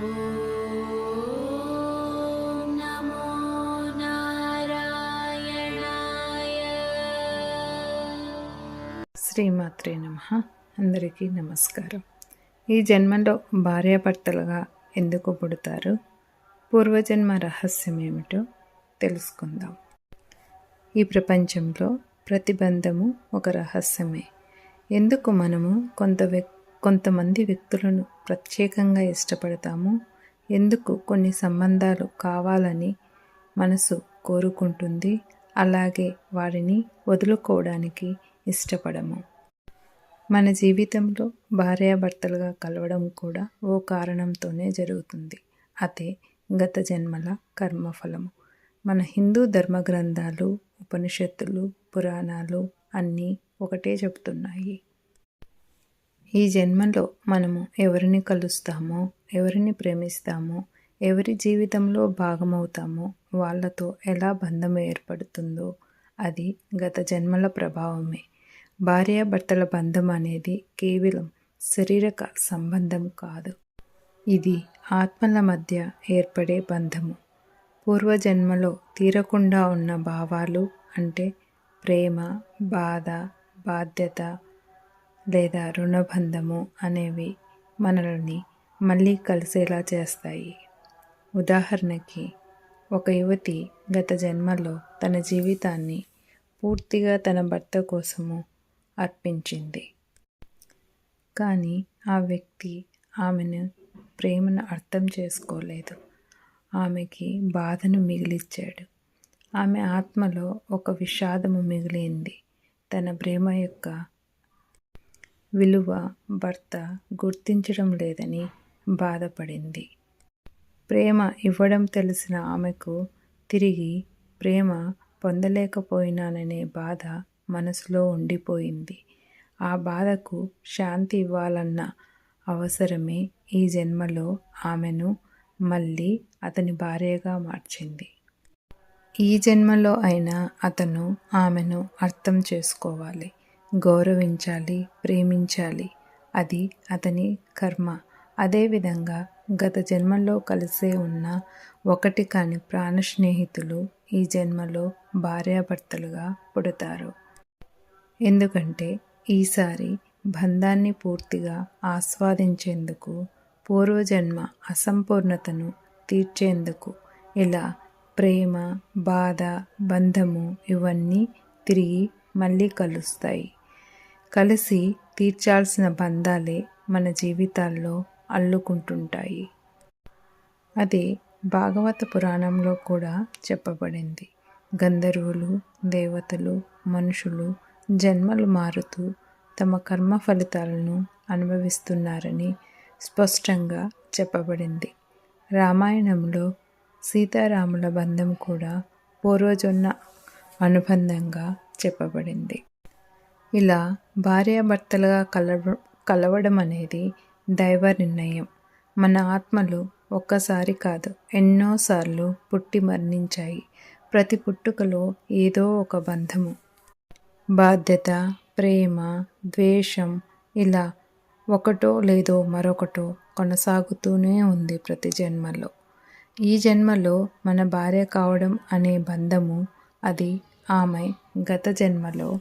శ్రీమాత్రే నమ. అందరికీ నమస్కారం. ఈ జన్మలో భార్యాభర్తలుగా ఎందుకు పుడతారు? పూర్వజన్మ రహస్యం ఏమిటో తెలుసుకుందాం. ఈ ప్రపంచంలో ప్రతిబంధము ఒక రహస్యమే. ఎందుకు మనము కొంత వ్యక్తి కొంతమంది వ్యక్తులను ప్రత్యేకంగా ఇష్టపడతాము. ఎందుకు? కొన్ని సంబంధాలు కావాలని మనసు కోరుకుంటుంది. అలాగే వారిని వదులుకోవడానికి ఇష్టపడము. మన జీవితంలో భార్యాభర్తలుగా కలవడం కూడా ఓ కారణంతోనే జరుగుతుంది. అదే గత జన్మల కర్మఫలము మన హిందూ ధర్మ గ్రంథాలు ఉపనిషత్తులు పురాణాలు అన్నీ ఒకటే చెబుతున్నాయి. ఈ జన్మలో మనము ఎవరిని కలుస్తామో ఎవరిని ప్రేమిస్తామో ఎవరి జీవితంలో భాగమవుతామో వాళ్ళతో ఎలా బంధం ఏర్పడుతుందో అది గత జన్మల ప్రభావమే. భార్యాభర్తల బంధం అనేది కేవలం శారీరక సంబంధం కాదు. ఇది ఆత్మల మధ్య ఏర్పడే బంధము. పూర్వజన్మలో తీరకుండా ఉన్న భావాలు అంటే ప్రేమ బాధ బాధ్యత లేదా రుణబంధము అనేవి మనల్ని మళ్ళీ కలిసేలా చేస్తాయి. ఉదాహరణకి ఒక యువతి గత జన్మలో తన జీవితాన్ని పూర్తిగా తన భర్త కోసము అర్పించింది. కానీ ఆ వ్యక్తి ఆమెను ప్రేమను అర్థం చేసుకోలేదు. ఆమెకి బాధను మిగిలిచ్చాడు. ఆమె ఆత్మలో ఒక విషాదము మిగిలింది. తన ప్రేమ యొక్క విలువ భర్త గుర్తించడం లేదని బాధపడింది. ప్రేమ ఇవ్వడం తెలిసిన ఆమెకు తిరిగి ప్రేమ పొందలేకపోయినాననే బాధ మనసులో ఉండిపోయింది. ఆ బాధకు శాంతి ఇవ్వాలన్న అవసరమే ఈ జన్మలో ఆమెను మళ్ళీ అతని భార్యగా మార్చింది. ఈ జన్మలో అయినా అతను ఆమెను అర్థం చేసుకోవాలి. గౌరవించాలి ప్రేమించాలి. అది అతని కర్మ. అదేవిధంగా గత జన్మలో కలిసే ఉన్న ఒకటి కాని ప్రాణ స్నేహితులు ఈ జన్మలో భార్యాభర్తలుగా పుడతారు. ఎందుకంటే ఈసారి బంధాన్ని పూర్తిగా ఆస్వాదించేందుకు పూర్వజన్మ అసంపూర్ణతను తీర్చేందుకు ఇలా ప్రేమ బాధ బంధము ఇవన్నీ తిరిగి మళ్ళీ కలుస్తాయి. కలిసి తీర్చాల్సిన బంధాలే మన జీవితాల్లో అల్లుకుంటుంటాయి. అది భాగవత పురాణంలో కూడా చెప్పబడింది. గంధర్వులు దేవతలు మనుషులు జన్మలు మారుతూ తమ కర్మ ఫలితాలను అనుభవిస్తున్నారని స్పష్టంగా చెప్పబడింది. రామాయణంలో సీతారాముల బంధం కూడా పూర్వజొన్న అనుబంధంగా చెప్పబడింది. ఇలా భార్యాభర్తలుగా కలవ కలవడం అనేది దైవ నిర్ణయం. మన ఆత్మలు ఒక్కసారి కాదు ఎన్నోసార్లు పుట్టి మరణించాయి. ప్రతి పుట్టుకలో ఏదో ఒక బంధము. బాధ్యత ప్రేమ ద్వేషం ఇలా ఒకటో లేదో మరొకటో కొనసాగుతూనే ఉంది ప్రతి జన్మలో. ఈ జన్మలో మన భార్య కావడం అనే బంధము అది ఆమె గత జన్మలో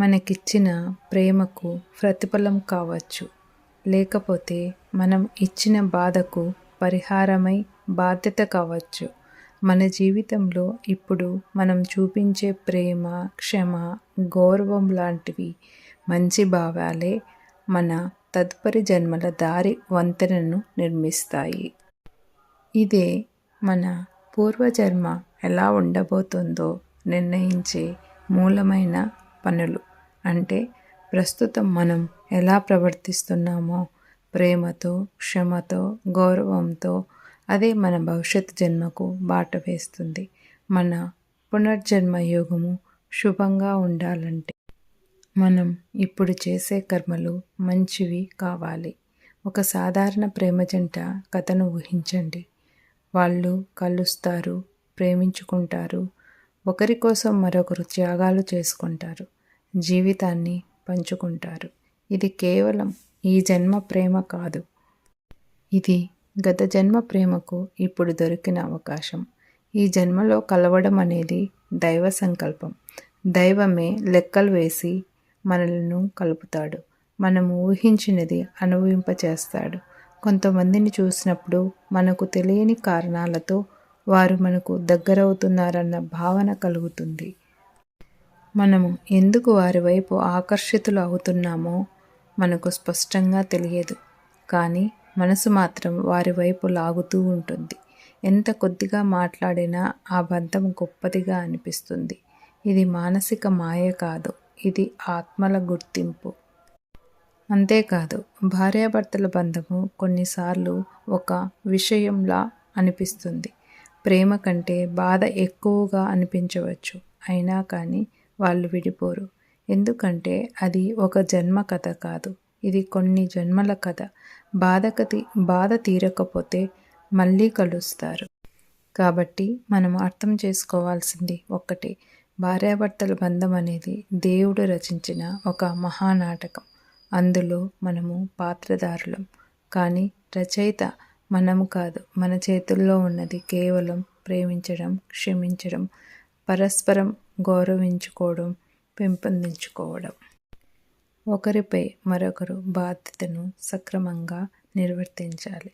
మనకిచ్చిన ప్రేమకు ప్రతిఫలం కావచ్చు. లేకపోతే మనం ఇచ్చిన బాధకు పరిహారమై బాధ్యత కావచ్చు. మన జీవితంలో ఇప్పుడు మనం చూపించే ప్రేమ క్షమ గౌరవం లాంటివి మంచి భావాలే మన తదుపరి జన్మల దారి వంతెనను నిర్మిస్తాయి. ఇదే మన పూర్వజన్మ ఎలా ఉండబోతుందో నిర్ణయించే మూలమైన పనులు. అంటే ప్రస్తుతం మనం ఎలా ప్రవర్తిస్తున్నామో ప్రేమతో క్షమతో గౌరవంతో అదే మన భవిష్యత్ జన్మకు బాట వేస్తుంది. మన పునర్జన్మ యోగము శుభంగా ఉండాలంటే మనం ఇప్పుడు చేసే కర్మలు మంచివి కావాలి. ఒక సాధారణ ప్రేమ జంట కథను ఊహించండి. వాళ్ళు కలుస్తారు ప్రేమించుకుంటారు ఒకరి కోసం మరొకరు త్యాగాలు చేసుకుంటారు. జీవితాన్ని పంచుకుంటారు. ఇది కేవలం ఈ జన్మ ప్రేమ కాదు. ఇది గత జన్మ ప్రేమకు ఇప్పుడు దొరికిన అవకాశం. ఈ జన్మలో కలవడం అనేది దైవ సంకల్పం. దైవమే లెక్కలు వేసి మనలను కలుపుతాడు. మనం ఊహించినది అనుభవింపచేస్తాడు. కొంతమందిని చూసినప్పుడు మనకు తెలియని కారణాలతో వారు మనకు దగ్గరవుతున్నారన్న భావన కలుగుతుంది. మనము ఎందుకు వారి వైపు ఆకర్షితులు అవుతున్నామో మనకు స్పష్టంగా తెలియదు. కానీ మనసు మాత్రం వారి వైపు లాగుతూ ఉంటుంది. ఎంత కొద్దిగా మాట్లాడినా ఆ బంధం గొప్పదిగా అనిపిస్తుంది. ఇది మానసిక మాయ కాదు. ఇది ఆత్మల గుర్తింపు. అంతేకాదు భార్యాభర్తల బంధము కొన్నిసార్లు ఒక విషయంలా అనిపిస్తుంది. ప్రేమ కంటే బాధ ఎక్కువగా అనిపించవచ్చు. అయినా కానీ వాళ్ళు విడిపోరు. ఎందుకంటే అది ఒక జన్మ కథ కాదు. ఇది కొన్ని జన్మల కథ. బాధకతి బాధ తీరకపోతే మళ్ళీ కలుస్తారు. కాబట్టి మనం అర్థం చేసుకోవాల్సింది ఒక్కటే. భార్యాభర్తల బంధం అనేది దేవుడు రచించిన ఒక మహానాటకం. అందులో మనము పాత్రధారులం కానీ రచయిత మనము కాదు. మన చేతుల్లో ఉన్నది కేవలం ప్రేమించడం క్షమించడం పరస్పరం గౌరవించుకోవడం పెంపొందించుకోవడం. ఒకరిపై మరొకరు బాధ్యతను సక్రమంగా నిర్వర్తించాలి.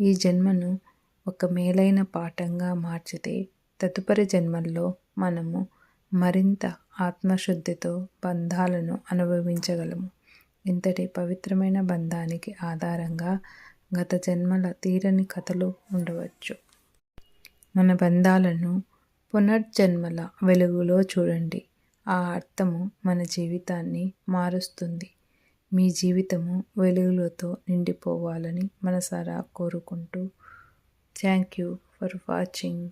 ఈ జన్మను ఒక మేలైన పాఠంగా మార్చితే తదుపరి జన్మల్లో మనము మరింత ఆత్మశుద్ధితో బంధాలను అనుభవించగలము. ఇంతటి పవిత్రమైన బంధానికి ఆధారంగా గత జన్మల తీరని కథలు ఉండవచ్చు. మన బంధాలను పునర్జన్మల వెలుగులో చూడండి. ఆ అర్థము మన జీవితాన్ని మారుస్తుంది. మీ జీవితము వెలుగులతో నిండిపోవాలని మనసారా కోరుకుంటూ థ్యాంక్ యూ ఫర్ వాచింగ్.